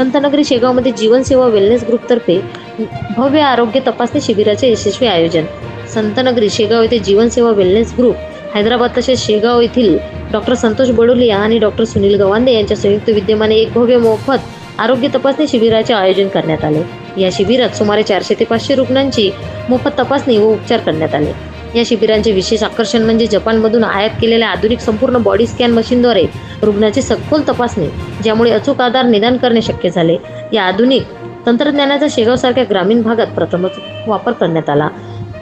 पंतनगरी शेगावमध्ये जीवनसेवा वेलनेस ग्रुपतर्फे भव्य आरोग्य तपासणी शिबिराचे यशस्वी आयोजन. संतनगरी शेगाव येथे जीवनसेवा वेलनेस ग्रुप हैदराबाद तसेच शेगाव येथील डॉक्टर संतोष बडोलिया आणि डॉक्टर सुनील गवांदे यांच्या संयुक्त विद्यमाने एक भव्य मोफत आरोग्य तपासणी शिबिराचे आयोजन करण्यात आले. या शिबिरात सुमारे चारशे ते पाचशे रुग्णांची मोफत तपासणी व उपचार करण्यात आले. या शिबिरांचे विशेष आकर्षण म्हणजे जपानमधून आयात केलेल्या आधुनिक संपूर्ण बॉडी स्कॅन मशीनद्वारे रुग्णाची सखोल तपासणी ज्यामुळे अचूक आधार निदान करणे शक्य झाले. या आधुनिक तंत्रज्ञानाचा शेगावसारख्या ग्रामीण भागात प्रथमच वापर करण्यात आला.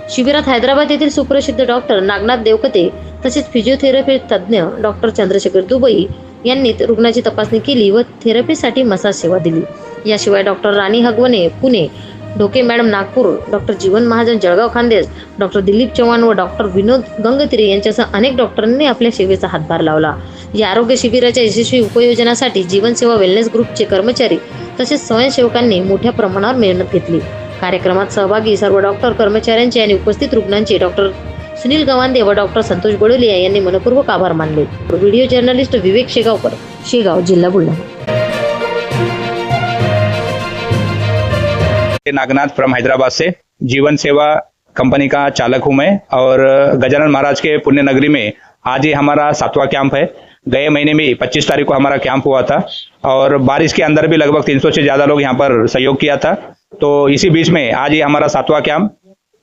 शिबिरात हैदराबाद येथील सुप्रसिद्ध डॉक्टर नागनाथ देवकते तसेच फिजिओथेरपी तज्ज्ञ डॉक्टर चंद्रशेखर दुबई यांनी रुग्णाची तपासणी केली व थेरपीसाठी मसाज सेवा दिली. याशिवाय doctor Rani Hagawane Pune Dhoke madam Nagpur doctor Jeevan Mahajan Jalgaon Khandesh doctor Dilip Chavan व डॉक्टर विनोद गंगतिरे यांच्यासह अनेक डॉक्टरांनी आपल्या सेवेचा हातभार लावला. या आरोग्य शिबिराच्या यशस्वी उपयोजनासाठी जीवनसेवा वेलनेस ग्रुपचे कर्मचारी तसेच स्वयंसेवकांनी मोठ्या प्रमाणावर मेहनत घेतली. कार्यक्रमात सहभागी सर्व डॉक्टर कर्मचाऱ्यांचे आणि उपस्थित रुग्णांचे डॉक्टर सुनील गवांदे व डॉक्टर संतोष बडोलिया यांनी मनपूर्वक आभार मानले. व्हिडिओ जर्नलिस्ट विवेक शेगावकर शेगाव जिल्हा बुलढाणा. नागनाथ फ्रॉम हैदराबाद से। जीवन सेवा कंपनी का चालक हूँ मैं और गजानन महाराज के पुण्य नगरी में आज ही हमारा सातवां कैंप है। गए महीने में 25 तारीख को हमारा कैंप हुआ था और बारिश के अंदर भी लगभग 300 से ज़्यादा लोग यहाँ पर सहयोग किया था। तो इसी बीच में आज ही हमारा सातवां कैंप,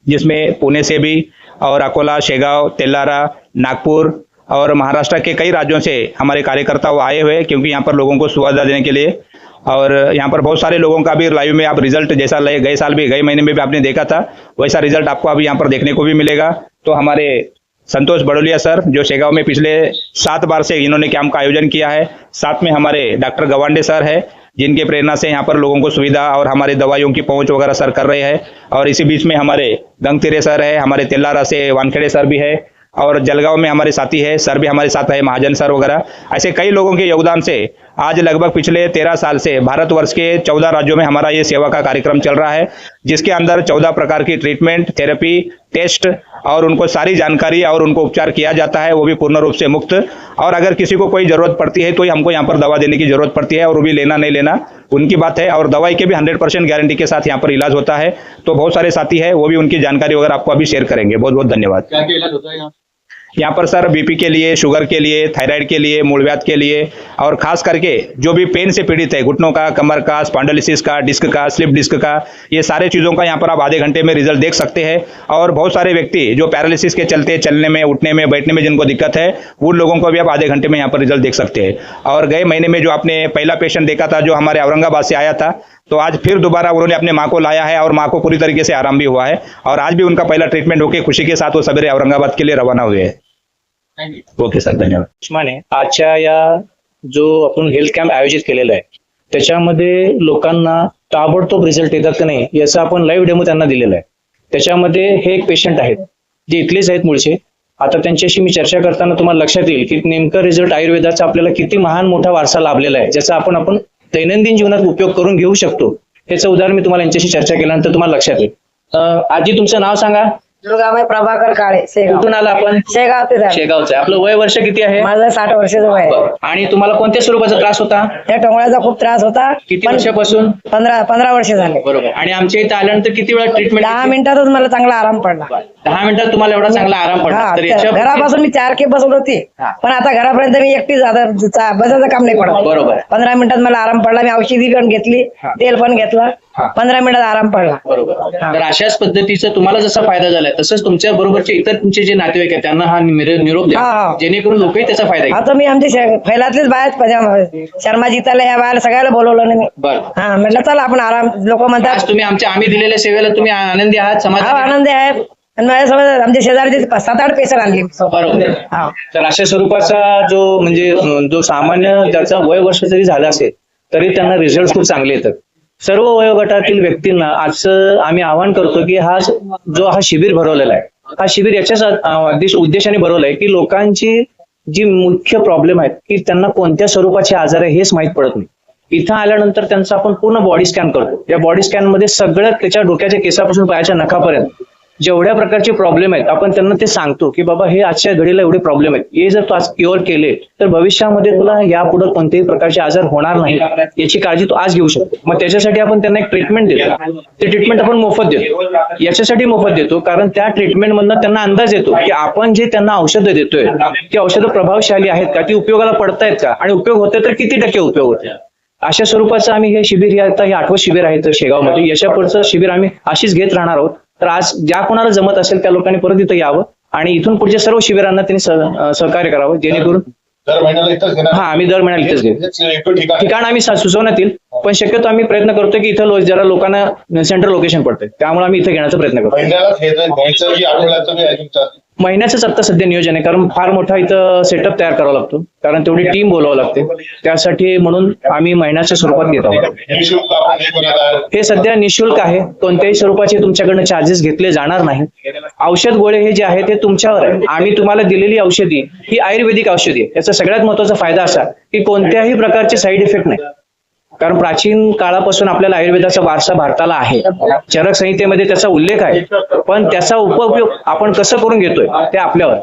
जिसमें पुणे से भी और अकोला, शेगांव तेलारा नागपुर और महाराष्ट्र के कई राज्यों से हमारे कार्यकर्ता वो आए हुए क्योंकि यहाँ पर लोगों को सुविधा देने के लिए। और यहाँ पर बहुत सारे लोगों का भी लाइव में आप रिज़ल्ट जैसा गए साल भी, गए महीने में भी आपने देखा था, वैसा रिज़ल्ट आपको अभी यहाँ पर देखने को भी मिलेगा। तो हमारे संतोष बड़ोलिया सर, जो शेगांव में पिछले सात बार से इन्होंने कैंप का आयोजन किया है, साथ में हमारे डॉक्टर गवांडे सर है, जिनके प्रेरणा से यहाँ पर लोगों को सुविधा और हमारे दवाइयों की पहुँच वगैरह सर कर रहे हैं। और इसी बीच में हमारे गंगतिरे सर है, हमारे तेलारा से वानखेड़े सर भी है और जलगांव में हमारे साथी है, सर भी हमारे साथ है, महाजन सर वगैरह। ऐसे कई लोगों के योगदान से आज लगभग पिछले तेरह साल से भारतवर्ष के चौदह राज्यों में हमारा ये सेवा का कार्यक्रम चल रहा है, जिसके अंदर चौदह प्रकार की ट्रीटमेंट थेरेपी टेस्ट और उनको सारी जानकारी और उनको उपचार किया जाता है, वो भी पूर्ण रूप से मुक्त। और अगर किसी को कोई ज़रूरत पड़ती है तो ही हमको यहाँ पर दवा देने की ज़रूरत पड़ती है और वो भी लेना नहीं लेना, उनकी बात है। और दवाई के भी हंड्रेड परसेंट गारंटी के साथ यहाँ पर इलाज होता है। तो बहुत सारे साथी है, वो भी उनकी जानकारी वगैरह आपको अभी शेयर करेंगे। बहुत बहुत धन्यवाद। क्या इलाज होता है यहाँ पर सर बीपी के लिए शुगर के लिए थायराइड के लिए मूलव्याध के लिए और खास करके जो भी पेन से पीड़ित है, घुटनों का, कमर का स्पॉन्डलिसिस का डिस्क का स्लिप डिस्क का, ये सारे चीज़ों का यहाँ पर आप आधे घंटे में रिज़ल्ट देख सकते हैं और बहुत सारे व्यक्ति जो पैरालिसिस के चलते, चलने में, उठने में, बैठने में जिनको दिक्कत है उन लोगों को भी आप आधे घंटे में यहाँ पर रिज़ल्ट देख सकते हैं। और गए महीने में जो आपने पहला पेशेंट देखा था जो हमारे औरंगाबाद से आया था तो आज फिर दोबारा उन्होंने अपने माँ को लाया है और माँ को पूरी तरीके से आराम भी हुआ है और आज भी उनका पहला ट्रीटमेंट होकर खुशी के साथ वो सवेरे औरंगाबाद के लिए रवाना हुए हैं। ओके सर धन्यवाद. आजच्या या जो आपण हेल्थ कॅम्प आयोजित केलेला आहे त्याच्यामध्ये लोकांना ताबडतोब रिझल्ट येतात का नाही याचा आपण लाईव्ह डेमो त्यांना दिलेला आहे. त्याच्यामध्ये हे एक पेशंट आहेत जे इथलेच आहेत मूळचे. आता त्यांच्याशी मी चर्चा करताना तुम्हाला लक्षात येईल की नेमका रिझल्ट आयुर्वेदाचा आपल्याला किती महान मोठा वारसा लाभलेला आहे ज्याचा आपण आपण दैनंदिन जीवनात उपयोग करून घेऊ शकतो. त्याचं उदाहरण मी तुम्हाला यांच्याशी चर्चा केल्यानंतर तुम्हाला लक्षात येईल. आजी तुमचं नाव सांगा. दुर्गाबाई प्रभाकर काळे शेगाव. कुठून आला आपण? शेगाव ते झालं. शेगावचं. आपलं वय वर्ष किती आहे? माझं साठ वर्षाचं वय आहे. आणि तुम्हाला कोणत्या स्वरूपाचा त्रास होता? त्या टोंगळ्याचा खूप त्रास होता. किती पण वर्षापासून? पंधरा पंधरा वर्ष झाले. बरोबर. आणि आमच्या इथे आल्यानंतर किती वेळा ट्रीटमेंट दहा मिनिटातच मला चांगला आराम पडला. दहा मिनिटात तुम्हाला एवढा चांगला आराम पडला. हा तर त्या- याच्या घरापासून मी चार के बसत होती. हा. पण आता घरापर्यंत मी एकटी बसायचं काम नाही पडत. बरोबर. पंधरा मिनिटात मला आराम पडला. मी औषधी पण घेतली हा. तेल पण घेतलं. पंधरा मिनिटात आराम पडला. बरोबर. तर अशाच पद्धतीचं तुम्हाला जसा फायदा झालाय तसंच तुमच्या बरोबरचे इतर तुमचे जे नातेवाईक आहेत त्यांना हा निर- निरोप द्या. हा. जेणेकरून लोकही त्याचा फायदा घेतील. आता मी आमच्या शे- फैलातलीच बाहेर शर्मा जिताला या बाहेर सगळ्याला बोलवलं ना मी. बरं. हा म्हटलं चला आपण आराम लोक म्हणतात आज तुम्ही आमच्या आम्ही दिलेल्या सेवेला तुम्ही आनंदी आहात हा समाधानी आनंदी आहे आणि माझ्यासोबत आमच्या शेजारचे सात आठ पेशंट आणले बरोबर. हा. तर अशा स्वरूपाचा जो म्हणजे अं, जो सामान्य ज्याचा वय वर्ष जरी झालं असेल तरी त्यांना रिझल्ट खूप चांगले येतात. सर्व वयोगटातील व्यक्तींना आजचं आम्ही आवाहन करतो की हा जो हा शिबिर भरवलेला आहे हा शिबिर याच्याच उद्देशाने उद्देश- उद्देशाने भरवलाय की लोकांची जी मुख्य प्रॉब्लेम आहेत की त्यांना कोणत्या स्वरूपाचे आजार आहे हेच माहीत पडत नाही. इथं आल्यानंतर त्यांचा आपण पूर्ण बॉडी स्कॅन करतो. या बॉडी स्कॅनमध्ये सगळं त्याच्या डोक्याच्या केसापासून पायाच्या नखापर्यंत जेवढ्या प्रकारचे प्रॉब्लेम आहेत आपण त्यांना ते सांगतो की बाबा हे आजच्या घडीला एवढे प्रॉब्लेम आहेत. हे जर तू आज क्युअर केले तर भविष्यामध्ये तुला यापुढे कोणत्याही प्रकारचे आजार होणार नाही. याची काळजी तू आज घेऊ शकतो. मग त्याच्यासाठी आपण त्यांना एक ट्रीटमेंट देतो. ते ट्रीटमेंट आपण मोफत देतो. याच्यासाठी मोफत देतो कारण त्या ट्रीटमेंटमधनं त्यांना अंदाज येतो की आपण जे त्यांना औषधं देतोय ती औषधं प्रभावशाली आहेत का? ती उपयोगाला पडतायत का? आणि उपयोग होते तर किती टक्के उपयोग होते अशा स्वरूपाचं आम्ही हे शिबिर हे आता हे आठवं शिबिर आहे शेगावमध्ये. याच्या पुढचं शिबिर आम्ही अशीच घेत राहणार आहोत. तर आज ज्या कोणाला जमत असेल त्या लोकांनी परत इथं यावं आणि इथून पुढच्या सर्व शिबिरांना त्यांनी सहकार्य करावं जेणेकरून दर महिन्याला इथंच घेणार? हा आम्ही दर महिन्याला इथेच घेऊ. एकटं ठिकाण. आम्ही सुचवण्यात येईल पण शक्यतो आम्ही प्रयत्न करतो की इथं जरा लोकांना सेंट्रल लोकेशन पडतंय. त्यामुळे आम्ही इथं घेण्याचा प्रयत्न करतो महिन्याचंच आता सध्या नियोजन आहे कारण फार मोठा इथं सेटअप तयार करावा लागतो. कारण तेवढी टीम बोलावं लागते. त्यासाठी म्हणून आम्ही महिन्याच्या स्वरूपात घेत आहोत. हे हे सध्या निशुल्क आहे. कोणत्याही स्वरूपाचे तुमच्याकडनं चार्जेस घेतले जाणार नाही. औषध गोळे हे जे आहे ते तुमच्यावर आहे. आम्ही तुम्हाला दिलेली औषधी ही आयुर्वेदिक औषधी आहे. याचा सगळ्यात महत्त्वाचा फायदा असा की कोणत्याही प्रकारचे साईड इफेक्ट नाही. कारण प्राचीन काळापासून आपल्याला आयुर्वेदाचा वारसा भारताला आहे. चरक संहितेमध्ये त्याचा उल्लेख आहे. पण त्याचा उपयोग आपण कसं करून घेतोय ते आपल्यावर.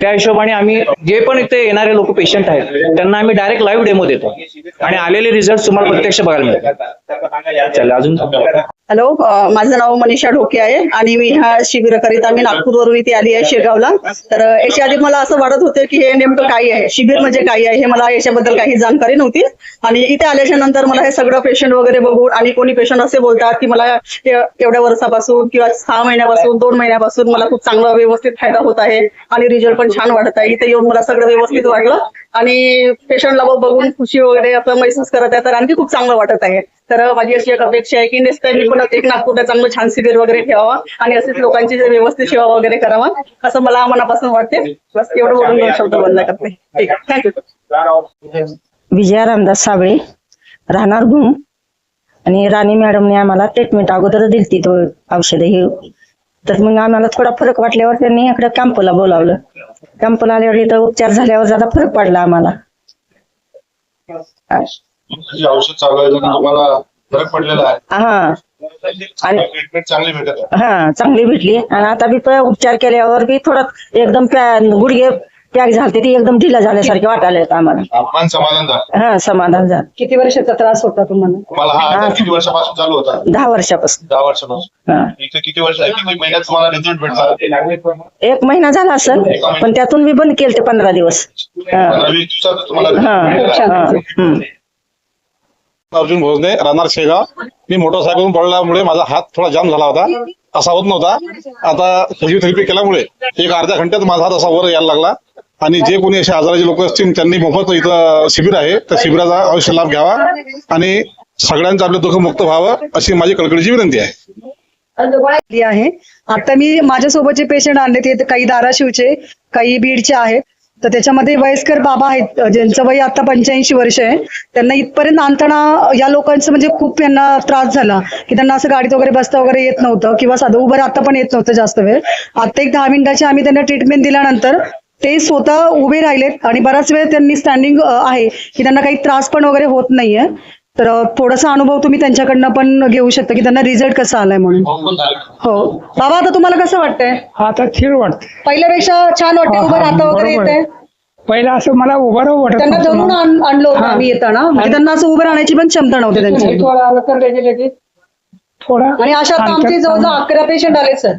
त्या हिशोबाने आम्ही जे पण इथे येणारे लोक पेशंट आहेत त्यांना आम्ही डायरेक्ट लाईव्ह डेमो देतो. आणि आलेले रिझल्ट तुम्हाला प्रत्यक्ष बघायला मिळतात. चला अजून हॅलो माझं नाव मनीषा ढोके आहे आणि मी ह्या शिबिराकरिता मी नागपूरवरून इथे आली आहे शेगावला तर याच्या आधी मला असं वाटत होतं की हे नेमकं काय आहे? शिबिर म्हणजे काय आहे? हे मला याच्याबद्दल काही जाणकारी नव्हती. आणि इथे आल्याच्यानंतर मला हे सगळं पेशंट वगैरे बघून आणि कोणी पेशंट असे बोलतात की मला एवढ्या वर्षापासून किंवा सहा महिन्यापासून दोन महिन्यापासून मला खूप चांगला व्यवस्थित फायदा होत आहे आणि रिझल्ट पण छान वाटत आहे. इथे येऊन मला सगळं व्यवस्थित वाटलं. आणि पेशंटला बघून खुशी वगैरे असं महसूस करत आहे तर आणखी खूप चांगलं वाटत आहे. तर माझी अशी एक अपेक्षा आहे की नेक्स्ट टाइम मी पण एक नागपूरला चांगलं छान शिबिर वगैरे ठेवावा आणि असेच लोकांची व्यवस्थित सेवा वगैरे करावा असं मला मनापासून वाटते. बस एवढं बोलून दोन शब्द बंद करते. ठीक आहे. थँक्यू विजया रामदास साबळे राहणार घुम. आणि राणी मॅडमने आम्हाला ट्रीटमेंट अगोदर दिली तो औषधं हे. तर मग आम्हाला थोडा फरक वाटल्यावर त्यांनी इकडे कॅम्पला बोलावलं. कॅम्पला आल्यावर इथं उपचार झाल्यावर जरा फरक पडला आम्हाला. जे औषध चालू आहे त्याने तुम्हाला फरक पडलेला आहे. हा. आणि ट्रीटमेंट चांगली भेटत आहे. हा चांगली भेटली. आणि आता बी प- उपचार केल्यावर बी थोडं एकदम गुडघे पॅक झालते ती एकदम ढिला झाल्यासारखे वाटायला येत आम्हाला. समाधान झालं. हा समाधान झालं. किती वर्षाचा त्रास होता तुम्हाला? तुम्हाला हा आजार किती वर्षापासून चालू होता? दहा वर्षापासून. दहा वर्षापासून. हा. इथे किती वर्ष किती महिन्यात तुम्हाला रिझल्ट भेटला. एक महिना झाला असेल पण त्यातून मी बंद केलं ते पंधरा दिवस. हा. पंधरा वीस दिवसात तुम्हाला हा result भेटला. हा हम्म. अर्जुन भोजने राहणार शेगाव. मी मोटरसायकल पडल्यामुळे माझा हात थोडा जाम झाला होता. असा होत नव्हता. आता फिजिओथेरपी केल्यामुळे एक अर्ध्या घंट्यात माझा हात असा वर यायला लागला. आणि जे कोणी असे आजाराचे लोक असतील त्यांनी मोफत इथं शिबिर आहे. त्या शिबिराचा अवश्य लाभ घ्यावा. आणि सगळ्यांचं आपलं दुःख मुक्त व्हावं अशी माझी कळकळीची विनंती आहे. आहे. आता मी माझ्यासोबतचे पेशंट आणले ते काही धाराशिवचे काही बीडचे आहेत. तर त्याच्यामध्ये वयस्कर बाबा आहेत ज्यांचं वय आता पंच्याऐंशी वर्ष आहे त्यांना इथपर्यंत आणताना या लोकांचं म्हणजे खूप यांना त्रास झाला की त्यांना असं गाडीत वगैरे बसता वगैरे येत नव्हतं किंवा साधं उभं राहता पण येत नव्हतं जास्त वेळ. आता एक दहा मिनिटाची आम्ही त्यांना ट्रीटमेंट दिल्यानंतर ते स्वतः उभे राहिलेत आणि बराच वेळ त्यांनी स्टँडिंग आहे की त्यांना काही त्रास पण वगैरे होत नाहीये. तर थोडासा अनुभव तुम्ही त्यांच्याकडनं पण घेऊ शकता की त्यांना रिझल्ट कसा आलाय म्हणून. हो बाबा आता तुम्हाला कसं वाटतंय? आता वाटते. पहिल्यापेक्षा छान वाटते हा, उभं हा, राहता वगैरे येते आहे. पहिला असं मला उभं राहू वाटत त्यांना नव्हतं. धरून मला. आण- आणलं होतं. आम्ही येताना. म्हणजे त्यांना असं उभं राहण्याची पण क्षमता नव्हती त्यांची. इथवर आलं तर लगेच लगेच. थोडा आणि अशा आता आमचे जवळजवळ अकरा पेशंट आले सर.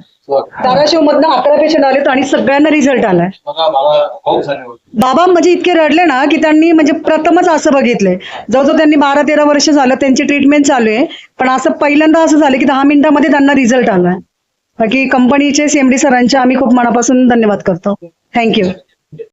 धाराशिव मधनं अकरा पेशंट आलेत आणि सगळ्यांना रिझल्ट आलाय. बघा मला खूप सारे बाबा म्हणजे इतके रडले ना की त्यांनी म्हणजे प्रथमच असं बघितलंय. जवळजवळ त्यांनी बारा तेरा वर्ष झालं त्यांची ट्रीटमेंट चालू आहे. पण असं पहिल्यांदा असं झालं की दहा मिनिटामध्ये त्यांना रिझल्ट आलाय. बाकी कंपनीचे सीएमडी सरांचे आम्ही खूप मनापासून धन्यवाद करतो. थँक्यू